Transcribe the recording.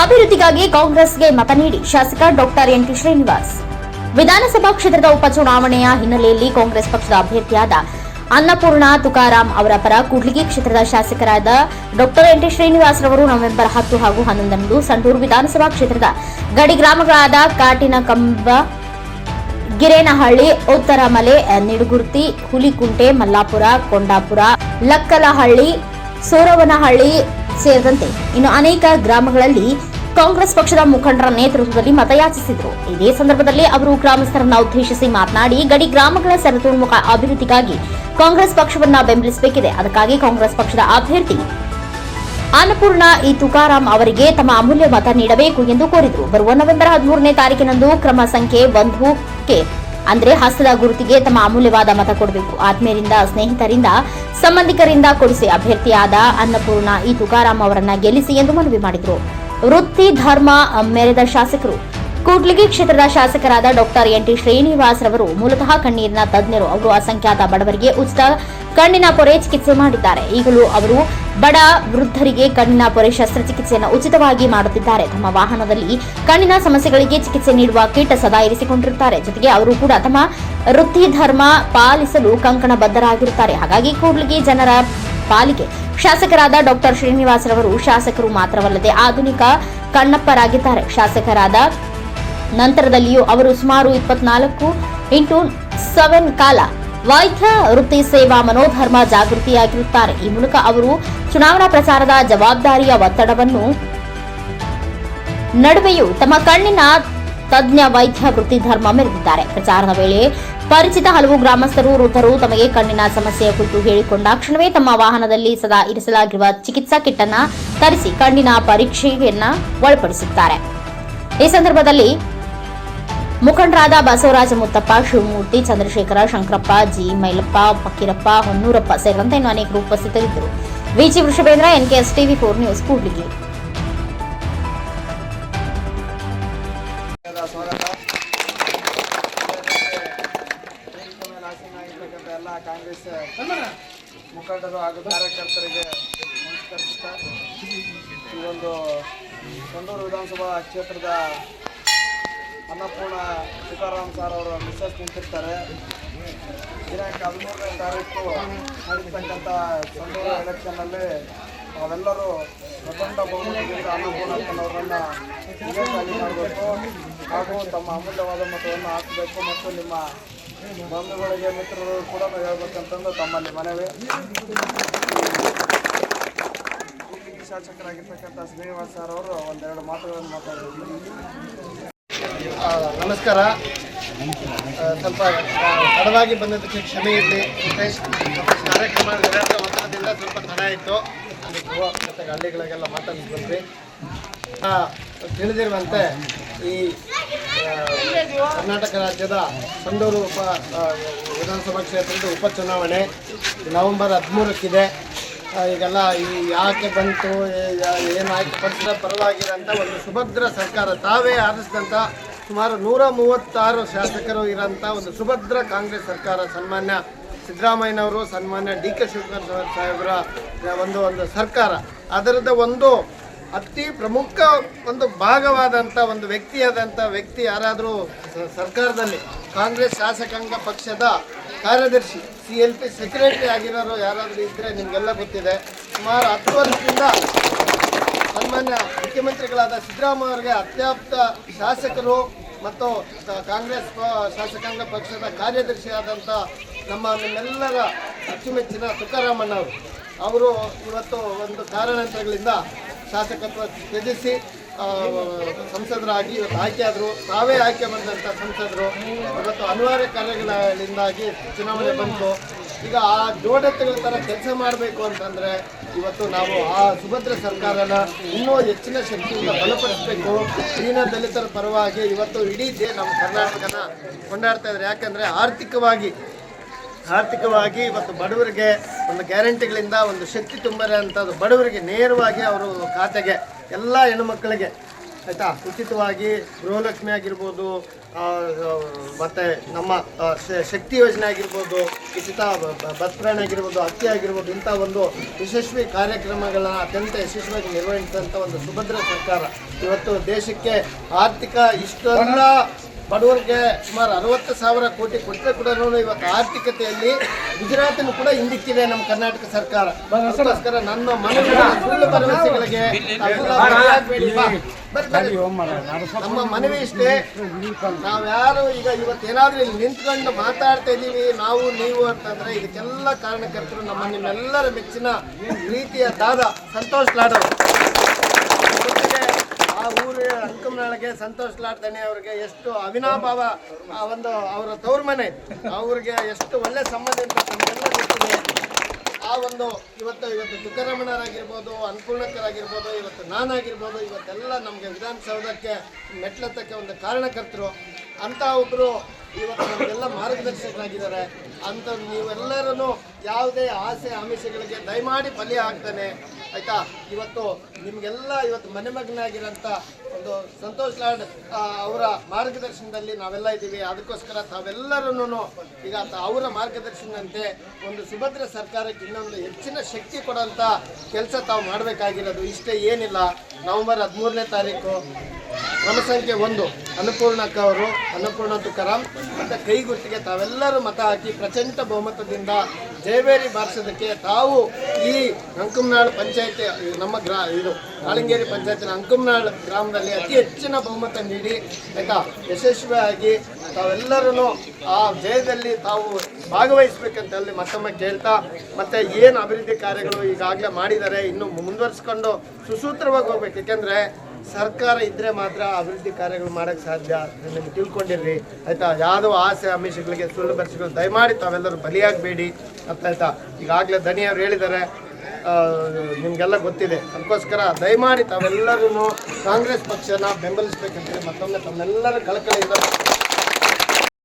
ಅಭಿವೃದ್ಧಿಗಾಗಿ ಕಾಂಗ್ರೆಸ್ಗೆ ಮತ ನೀಡಿ ಶಾಸಕ ಡಾಕ್ಟರ್ ಎನ್ ಟಿ ಶ್ರೀನಿವಾಸ್. ವಿಧಾನಸಭಾ ಕ್ಷೇತ್ರದ ಉಪಚುನಾವಣೆಯ ಹಿನ್ನೆಲೆಯಲ್ಲಿ ಕಾಂಗ್ರೆಸ್ ಪಕ್ಷದ ಅಭ್ಯರ್ಥಿಯಾದ ಅನ್ನಪೂರ್ಣ ತುಕಾರಾಮ್ ಅವರ ಪರ ಕೂಡ್ಲಿಗಿ ಕ್ಷೇತ್ರದ ಶಾಸಕರಾದ ಡಾಕ್ಟರ್ ಎನ್ ಟಿ ಶ್ರೀನಿವಾಸ್ ರವರು ನವೆಂಬರ್ ಹತ್ತು ಹಾಗೂ ಹನ್ನೊಂದರಂದು ಸಂಡೂರು ವಿಧಾನಸಭಾ ಕ್ಷೇತ್ರದ ಗಡಿ ಗ್ರಾಮಗಳಾದ ಕಾಟಿನಕಂಬ, ಗಿರೇನಹಳ್ಳಿ, ಉತ್ತರಮಲೆ, ನಿಡುಗುರ್ತಿ, ಹುಲಿಕುಂಟೆ, ಮಲ್ಲಾಪುರ, ಕೊಂಡಾಪುರ, ಲಕ್ಕಲಹಳ್ಳಿ ಸೂರವನಹಳ್ಳಿ ಸೇರಿದಂತೆ ಇನ್ನು ಅನೇಕ ಗ್ರಾಮಗಳಲ್ಲಿ ಕಾಂಗ್ರೆಸ್ ಪಕ್ಷದ ಮುಖಂಡರ ನೇತೃತ್ವದಲ್ಲಿ ಮತಯಾಚಿಸಿದರು. ಇದೇ ಸಂದರ್ಭದಲ್ಲಿ ಅವರು ಗ್ರಾಮಸ್ಥರನ್ನ ಉದ್ದೇಶಿಸಿ ಮಾತನಾಡಿ, ಗಡಿ ಗ್ರಾಮಗಳ ಸರ್ವತೋನ್ಮುಖ ಅಭಿವೃದ್ಧಿಗಾಗಿ ಕಾಂಗ್ರೆಸ್ ಪಕ್ಷವನ್ನ ಬೆಂಬಲಿಸಬೇಕಿದೆ. ಅದಕ್ಕಾಗಿ ಕಾಂಗ್ರೆಸ್ ಪಕ್ಷದ ಅಭ್ಯರ್ಥಿ ಅನ್ನಪೂರ್ಣ ಈ ತುಕಾರಾಂ ಅವರಿಗೆ ತಮ್ಮ ಅಮೂಲ್ಯ ಮತ ನೀಡಬೇಕು ಎಂದು ಕೋರಿದರು. ಬರುವ ನವೆಂಬರ್ ಹದಿಮೂರನೇ ತಾರೀಕಿನಂದು ಕ್ರಮ ಸಂಖ್ಯೆ ಒಂದಕ್ಕೆ ಅಂದ್ರೆ ಹಸ್ತದ ಗುರುತಿಗೆ ತಮ್ಮ ಅಮೂಲ್ಯವಾದ ಮತ ಕೊಡಬೇಕು. ಆತ್ಮೀಯರಿಂದ, ಸ್ನೇಹಿತರಿಂದ, ಸಂಬಂಧಿಕರಿಂದ ಕೊಡಿಸಿ ಅಭ್ಯರ್ಥಿಯಾದ ಅನ್ನಪೂರ್ಣ ಈ ತುಕಾರಾಮ್ ಅವರನ್ನ ಗೆಲ್ಲಿಸಿ ಎಂದು ಮನವಿ ಮಾಡಿದರು. ವೃತ್ತಿ ಧರ್ಮ ಮೆರೆದ ಶಾಸಕರು ಕೂಡ್ಲಿಗಿ ಕ್ಷೇತ್ರದ ಶಾಸಕರಾದ ಡಾಕ್ಟರ್ ಎನ್ ಟಿ ಶ್ರೀನಿವಾಸ್ ರವರು ಮೂಲತಃ ಕಣ್ಣೀರಿನ ತಜ್ಞರು ಅವರು ಅಸಂಖ್ಯಾತ ಬಡವರಿಗೆ ಉಚಿತ ಕಣ್ಣಿನ ಪೊರೆ ಚಿಕಿತ್ಸೆ ಮಾಡಿದ್ದಾರೆ. ಈಗಲೂ ಅವರು ಬಡ ವೃದ್ಧರಿಗೆ ಕಣ್ಣಿನ ಪೊರೆ ಶಸ್ತ್ರಚಿಕಿತ್ಸೆಯನ್ನು ಉಚಿತವಾಗಿ ಮಾಡುತ್ತಿದ್ದಾರೆ. ತಮ್ಮ ವಾಹನದಲ್ಲಿ ಕಣ್ಣಿನ ಸಮಸ್ಯೆಗಳಿಗೆ ಚಿಕಿತ್ಸೆ ನೀಡುವ ಕೀಟ ಸದಾ ಇರಿಸಿಕೊಂಡಿರುತ್ತಾರೆ. ಜೊತೆಗೆ ಅವರು ಕೂಡ ತಮ್ಮ ವೃತ್ತಿ ಧರ್ಮ ಪಾಲಿಸಲು ಕಂಕಣಬದ್ಧರಾಗಿರುತ್ತಾರೆ. ಹಾಗಾಗಿ ಕೂಡ್ಲಿಗಿ ಜನರ ಪಾಲಿಗೆ ಶಾಸಕರಾದ ಡಾಕ್ಟರ್ ಶ್ರೀನಿವಾಸ್ ರವರು ಶಾಸಕರು ಮಾತ್ರವಲ್ಲದೆ ಆಧುನಿಕ ಕಣ್ಣಪ್ಪರಾಗಿದ್ದಾರೆ. ಶಾಸಕರಾದ ನಂತರದಲ್ಲಿಯೂ ಅವರು ಸುಮಾರು ಇಪ್ಪತ್ನಾಲ್ಕು ಇಂಟು ಸೆವೆನ್ ಕಾಲ ವೈದ್ಯ ವೃತ್ತಿ ಸೇವಾ ಮನೋಧರ್ಮ ಜಾಗೃತಿಯಾಗಿರುತ್ತಾರೆ. ಈ ಮೂಲಕ ಅವರು ಚುನಾವಣಾ ಪ್ರಚಾರದ ಜವಾಬ್ದಾರಿಯ ಒತ್ತಡವನ್ನು ನಡುವೆಯೂ ತಮ್ಮ ಕಣ್ಣಿನ ತಜ್ಞ ವೈದ್ಯ ವೃತ್ತಿ ಧರ್ಮ ಮೆರೆದಿದ್ದಾರೆ. ಪ್ರಚಾರದ ವೇಳೆ ಪರಿಚಿತ ಹಲವು ಗ್ರಾಮಸ್ಥರು, ವೃದ್ಧರು ತಮಗೆ ಕಣ್ಣಿನ ಸಮಸ್ಯೆಯ ಕುರಿತು ಹೇಳಿಕೊಂಡ ಕ್ಷಣವೇ ತಮ್ಮ ವಾಹನದಲ್ಲಿ ಸದಾ ಇರಿಸಲಾಗಿರುವ ಚಿಕಿತ್ಸಾ ಕಿಟ್ ಅನ್ನ ತರಿಸಿ ಕಣ್ಣಿನ ಪರೀಕ್ಷೆಯನ್ನ ಒಳಪಡಿಸುತ್ತಾರೆ. ಈ ಸಂದರ್ಭದಲ್ಲಿ ಮುಖಂಡರಾದ ಬಸವರಾಜ ಮುತ್ತಪ್ಪ, ಶಿವಮೂರ್ತಿ, ಚಂದ್ರಶೇಖರ, ಶಂಕರಪ್ಪ, ಜಿ. ಮೈಲಪ್ಪ, ಫಕೀರಪ್ಪ, ಹೊನ್ನೂರಪ್ಪ ಸೇರಿದಂತೆ ಇನ್ನು ಅನೇಕರು ಉಪಸ್ಥಿತರಿದ್ದರು. V G Vrishabhendra, NKS TV four news, Kudligi. ಎಲ್ಲ ಕಾಂಗ್ರೆಸ್ ಮುಖಂಡರು ಹಾಗೂ ಕಾರ್ಯಕರ್ತರಿಗೆ ನಮಸ್ಕರಿಸುತ್ತಾ ಈ ಒಂದು ಸಂಡೂರು ವಿಧಾನಸಭಾ ಕ್ಷೇತ್ರದ ಅನ್ನಪೂರ್ಣ ಸೀತಾರಾಮ್ ಸರ್ ಅವರು ಮೆಸೇಜ್ ನಿಂತಿರ್ತಾರೆ. ದಿನಾಂಕ ಹದಿಮೂರನೇ ತಾರೀಕು ನಡೀತಕ್ಕಂಥ ಸಂಡೂರು ಎಲೆಕ್ಷನ್ನಲ್ಲಿ ನಾವೆಲ್ಲರೂ ಪ್ರಚಂಡ ಬಹುಮತದಿಂದ ಅನ್ನಪೂರ್ಣಪ್ಪನವರನ್ನ ವಿಜಯಶಾಲಿ ಮಾಡಬೇಕು. ಹಾಗೂ ತಮ್ಮ ಅಮೂಲ್ಯವಾದ ಮತವನ್ನು ಹಾಕಬೇಕು ಮತ್ತು ನಿಮ್ಮ ಬಂಧುಗಳಿಗೆ ಮಿತ್ರರು ಕೂಡ ಹೇಳ್ಬೇಕಂತಂದು ತಮ್ಮಲ್ಲಿ ಮನವಿ. ಶಾಸಕರಾಗಿರ್ತಕ್ಕಂಥ ಶ್ರೀನಿವಾಸ್ ಸರ್ ಅವರು ಒಂದೆರಡು ಮಾತುಗಳನ್ನು ಮಾತಾಡಿದ್ರು ನಮಸ್ಕಾರ. ಸ್ವಲ್ಪ ತಡವಾಗಿ ಬಂದದಕ್ಕೆ ಕ್ಷಮೆ ಇರಲಿ. ಕಾರ್ಯಕ್ರಮ ಒತ್ತಡದಿಂದ ಸ್ವಲ್ಪ ತಡ ಇತ್ತು ಮತ್ತು ಹಳ್ಳಿಗಳಿಗೆಲ್ಲ ಮಾತಾಡಿ ಬಂದ್ವಿ. ತಿಳಿದಿರುವಂತೆ ಈ ಕರ್ನಾಟಕ ರಾಜ್ಯದ ಸಂಡೂರು ಉಪ ವಿಧಾನಸಭಾ ಕ್ಷೇತ್ರದ ಉಪಚುನಾವಣೆ ನವೆಂಬರ್ ಹದಿಮೂರಕ್ಕಿದೆ. ಈಗೆಲ್ಲ ಈ ಯಾಕೆ ಬಂತು ಏನಾಯಿತು ಯಾ- ಏನು ಅಂತ ಒಂದು ಸುಭದ್ರ ಸರ್ಕಾರ ತಾವೇ ಆರಿಸಿದಂಥ ಸುಮಾರು ನೂರ ಮೂವತ್ತಾರು ಶಾಸಕರು ಇರೋಂಥ ಒಂದು ಸುಭದ್ರ ಕಾಂಗ್ರೆಸ್ ಸರ್ಕಾರ, ಸನ್ಮಾನ್ಯ ಸಿದ್ದರಾಮಯ್ಯನವರು, ಸನ್ಮಾನ್ಯ ಡಿ ಕೆ ಶಿವಕುಮಾರ್ ಸಾಹೇಬರ ಒಂದು ಒಂದು ಸರ್ಕಾರ. ಅದರದ ಒಂದು ಅತಿ ಪ್ರಮುಖ ಒಂದು ಭಾಗವಾದಂಥ ಒಂದು ವ್ಯಕ್ತಿಯಾದಂಥ ವ್ಯಕ್ತಿ ಯಾರಾದರೂ ಸರ್ಕಾರದಲ್ಲಿ ಕಾಂಗ್ರೆಸ್ ಶಾಸಕಾಂಗ ಪಕ್ಷದ ಕಾರ್ಯದರ್ಶಿ, ಸಿ ಎಲ್ ಪಿ ಸೆಕ್ರೆಟರಿ ಆಗಿರೋರು ಯಾರಾದರೂ ಇದ್ದರೆ ನಿಮಗೆಲ್ಲ ಗೊತ್ತಿದೆ. ಸುಮಾರು ಹತ್ತು ವರ್ಷದಿಂದ ಸನ್ಮಾನ್ಯ ಮುಖ್ಯಮಂತ್ರಿಗಳಾದ ಸಿದ್ದರಾಮಯ್ಯ ಅವರಿಗೆ ಅತ್ಯಾಪ್ತ ಶಾಸಕರು ಮತ್ತು ಕಾಂಗ್ರೆಸ್ ಶಾಸಕಾಂಗ ಪಕ್ಷದ ಕಾರ್ಯದರ್ಶಿಯಾದಂಥ ನಮ್ಮ ನಿಮ್ಮೆಲ್ಲರ ಅಚ್ಚುಮೆಚ್ಚಿನ ತುಕಾರಾಮಣ್ಣವರು ಅವರು. ಇವತ್ತು ಒಂದು ಕಾರಣಾಂತರಗಳಿಂದ ಶಾಸಕತ್ವ ತ್ಯಜಿಸಿ ಸಂಸದರಾಗಿ ಇವತ್ತು ಆದರು. ತಾವೇ ಆಯ್ಕೆ ಬಂದಂಥ ಸಂಸದರು. ಇವತ್ತು ಅನಿವಾರ್ಯ ಕಾರ್ಯಗಳಿಂದಾಗಿ ಚುನಾವಣೆ ಬಂತು. ಈಗ ಆ ಜೋಡತೆಗಳ ಥರ ಕೆಲಸ ಮಾಡಬೇಕು ಅಂತಂದರೆ ಇವತ್ತು ನಾವು ಆ ಸುಭದ್ರ ಸರ್ಕಾರನ ಇನ್ನೂ ಹೆಚ್ಚಿನ ಶಕ್ತಿಯಿಂದ ಬಲಪಡಿಸಬೇಕು. ದೀನ ದಲಿತರ ಪರವಾಗಿ ಇವತ್ತು ಇಡೀ ದೇ, ನಮ್ಮ ಕರ್ನಾಟಕನ ಕೊಂಡಾಡ್ತಾ ಇದ್ದಾರೆ. ಯಾಕಂದರೆ ಆರ್ಥಿಕವಾಗಿ ಆರ್ಥಿಕವಾಗಿ ಇವತ್ತು ಬಡವರಿಗೆ ಒಂದು ಗ್ಯಾರಂಟಿಗಳಿಂದ ಒಂದು ಶಕ್ತಿ ತುಂಬರೆ ಅಂಥದ್ದು ಬಡವರಿಗೆ ನೇರವಾಗಿ ಅವರು ಖಾತೆಗೆ, ಎಲ್ಲ ಹೆಣ್ಣುಮಕ್ಕಳಿಗೆ ಆಯ್ತಾ? ಉಚಿತವಾಗಿ ಗೃಹಲಕ್ಷ್ಮಿ ಆಗಿರ್ಬೋದು ಮತ್ತೆ ನಮ್ಮ ಶಕ್ತಿ ಯೋಜನೆ ಆಗಿರ್ಬೋದು, ಉಚಿತ ಬ- ಬ- ಬಸ್ ಪ್ರಯಾಣ ಆಗಿರ್ಬೋದು, ಅಕ್ಕಿ ಆಗಿರ್ಬೋದು, ಇಂಥ ಒಂದು ಯಶಸ್ವಿ ಕಾರ್ಯಕ್ರಮಗಳನ್ನ ಅತ್ಯಂತ ಯಶಸ್ವಿಯಾಗಿ ನಿರ್ವಹಿಸಿದಂಥ ಒಂದು ಸುಭದ್ರ ಸರ್ಕಾರ. ಇವತ್ತು ದೇಶಕ್ಕೆ ಆರ್ಥಿಕ ಇಷ್ಟೆಲ್ಲ ಬಡವರಿಗೆ ಸುಮಾರು ಅರವತ್ತು ಸಾವಿರ ಕೋಟಿ ಕೊಟ್ಟರೆ ಕೂಡ ಇವತ್ತು ಆರ್ಥಿಕತೆಯಲ್ಲಿ ಗುಜರಾತನ್ನು ಕೂಡ ಹಿಂದಿಕ್ಕಿದೆ ನಮ್ಮ ಕರ್ನಾಟಕ ಸರ್ಕಾರ. ಅದಕ್ಕೋಸ್ಕರ ನನ್ನ ಮನವಿ ಸುಳ್ಳು ಭರವಸೆಗಳಿಗೆ. ನಮ್ಮ ಮನವಿ ಇಷ್ಟೇ. ನಾವ್ಯಾರು ಈಗ ಇವತ್ತೇನಾದ್ರೂ ಇಲ್ಲಿ ನಿಂತ್ಕೊಂಡು ಮಾತಾಡ್ತಾ ಇದ್ದೀವಿ ನಾವು ನೀವು ಅಂತಂದ್ರೆ ಇದಕ್ಕೆಲ್ಲ ಕಾರಣಕರ್ತರು ನಮ್ಮ ನಿಮ್ಮೆಲ್ಲರ ಮೆಚ್ಚಿನ ರೀತಿಯ ದಾದ ಸಂತೋಷ್ ಲಾಡವ್ ಅಂಕಮನಾಳಿಗೆ ಸಂತೋಷ್ ಲಾಡ್ತಾನೆ ಅವ್ರಿಗೆ ಎಷ್ಟು ಅವಿನಾಭಾವ, ಆ ಒಂದು ಅವರ ತವ್ರ ಮನೆ ಅವ್ರಿಗೆ ಎಷ್ಟು ಒಳ್ಳೆ ಸಂಬಂಧ ಅಂತ ನಮಗೆಲ್ಲ ಗೊತ್ತಿದೆ. ಆ ಒಂದು ಇವತ್ತು ಇವತ್ತು ತುಕಾರಾಮಣ್ಣರಾಗಿರ್ಬೋದು ಅನ್ಪೂರ್ಣಕರಾಗಿರ್ಬೋದು ಇವತ್ತು ನಾನಾಗಿರ್ಬೋದು, ಇವತ್ತೆಲ್ಲ ನಮಗೆ ವಿಧಾನಸೌಧಕ್ಕೆ, ಮೆಟ್ಲತ್ತಕ್ಕೆ ಒಂದು ಕಾರಣಕರ್ತರು. ಅಂತ ಒಬ್ಬರು ಇವತ್ತು ನಮಗೆಲ್ಲ ಮಾರ್ಗದರ್ಶಕರಾಗಿದ್ದಾರೆ. ಅಂತ ನೀವೆಲ್ಲರೂ ಯಾವುದೇ ಆಸೆ, ಆಮಿಷಗಳಿಗೆ ದಯಮಾಡಿ ಬಲಿ ಆಗ್ತಾನೆ ಆಯ್ತಾ? ಇವತ್ತು ನಿಮಗೆಲ್ಲ ಇವತ್ತು ಮನೆ ಮಗನಾಗಿರೋಂಥ ಒಂದು ಸಂತೋಷ್ ಲಾಡ್ ಅವರ ಮಾರ್ಗದರ್ಶನದಲ್ಲಿ ನಾವೆಲ್ಲ ಇದ್ದೀವಿ. ಅದಕ್ಕೋಸ್ಕರ ತಾವೆಲ್ಲರೂ ಈಗ ಅವರ ಮಾರ್ಗದರ್ಶನದಂತೆ ಒಂದು ಸುಭದ್ರ ಸರ್ಕಾರಕ್ಕೆ ಇನ್ನೊಂದು ಹೆಚ್ಚಿನ ಶಕ್ತಿ ಕೊಡೋಂಥ ಕೆಲಸ ತಾವು ಮಾಡಬೇಕಾಗಿರೋದು. ಇಷ್ಟೇ ಏನಿಲ್ಲ, ನವೆಂಬರ್ ಹದಿಮೂರನೇ ತಾರೀಕು, ಕ್ರಮ ಸಂಖ್ಯೆ ಒಂದು ಅನ್ನಪೂರ್ಣಕ್ಕ ಅವರು, ಅನ್ನಪೂರ್ಣ ತುಕಾರಾಮ್, ಮತ್ತು ಕೈಗುರ್ತಿಗೆ ತಾವೆಲ್ಲರೂ ಮತ ಹಾಕಿ ಪ್ರಚಂಡ ಬಹುಮತದಿಂದ ಜಯಬೇರಿ ಬಾರಿಸೋದಕ್ಕೆ ತಾವು ಈ ಅಂಕುಮ್ನಾಳ್ ಪಂಚಾಯತಿ ನಮ್ಮ ಗ್ರಾ, ಇದು ಕಾಳಿಂಗೇರಿ ಪಂಚಾಯತಿನ ಅಂಕುಮ್ನಾಳ್ ಗ್ರಾಮದಲ್ಲಿ ಅತಿ ಹೆಚ್ಚಿನ ಬಹುಮತ ನೀಡಿ, ಆಯ್ತಾ? ಯಶಸ್ವಿಯಾಗಿ ತಾವೆಲ್ಲರೂ ಆ ಜಯದಲ್ಲಿ ತಾವು ಭಾಗವಹಿಸ್ಬೇಕಂತ ಅಲ್ಲಿ ಮತ್ತೊಮ್ಮೆ ಕೇಳ್ತಾ, ಮತ್ತೆ ಏನು ಅಭಿವೃದ್ಧಿ ಕಾರ್ಯಗಳು ಈಗಾಗಲೇ ಮಾಡಿದ್ದಾರೆ, ಇನ್ನು ಮುಂದುವರಿಸ್ಕೊಂಡು ಸುಸೂತ್ರವಾಗಿ ಹೋಗ್ಬೇಕು. ಯಾಕೆಂದ್ರೆ ಸರ್ಕಾರ ಇದ್ರೆ ಮಾತ್ರ ಅಭಿವೃದ್ಧಿ ಕಾರ್ಯಗಳು ಮಾಡೋಕೆ ಸಾಧ್ಯ ನಿಮಗೆ ತಿಳ್ಕೊಂಡಿರ್ರಿ, ಆಯ್ತಾ? ಯಾವುದೋ ಆಸೆ, ಅಮಿಷಗಳಿಗೆ ಸುಳ್ಳು ಬರ್ಸಿಗಳು ದಯಮಾಡಿ ತಾವೆಲ್ಲರೂ ಬಲಿಯಾಗಬೇಡಿ ಅಂತ ಆಯ್ತಾ? ಈಗಾಗಲೇ ಧನಿಯವ್ರು ಹೇಳಿದ್ದಾರೆ. ನಿಮಗೆಲ್ಲ ಗೊತ್ತಿದೆ. ಅದಕ್ಕೋಸ್ಕರ ದಯಮಾಡಿ ತಾವೆಲ್ಲರೂ ಕಾಂಗ್ರೆಸ್ ಪಕ್ಷನ ಬೆಂಬಲಿಸ್ಬೇಕಂತ ಮತ್ತೊಮ್ಮೆ ತಮ್ಮೆಲ್ಲರ ಕಳಕಳಿಯಿಂದ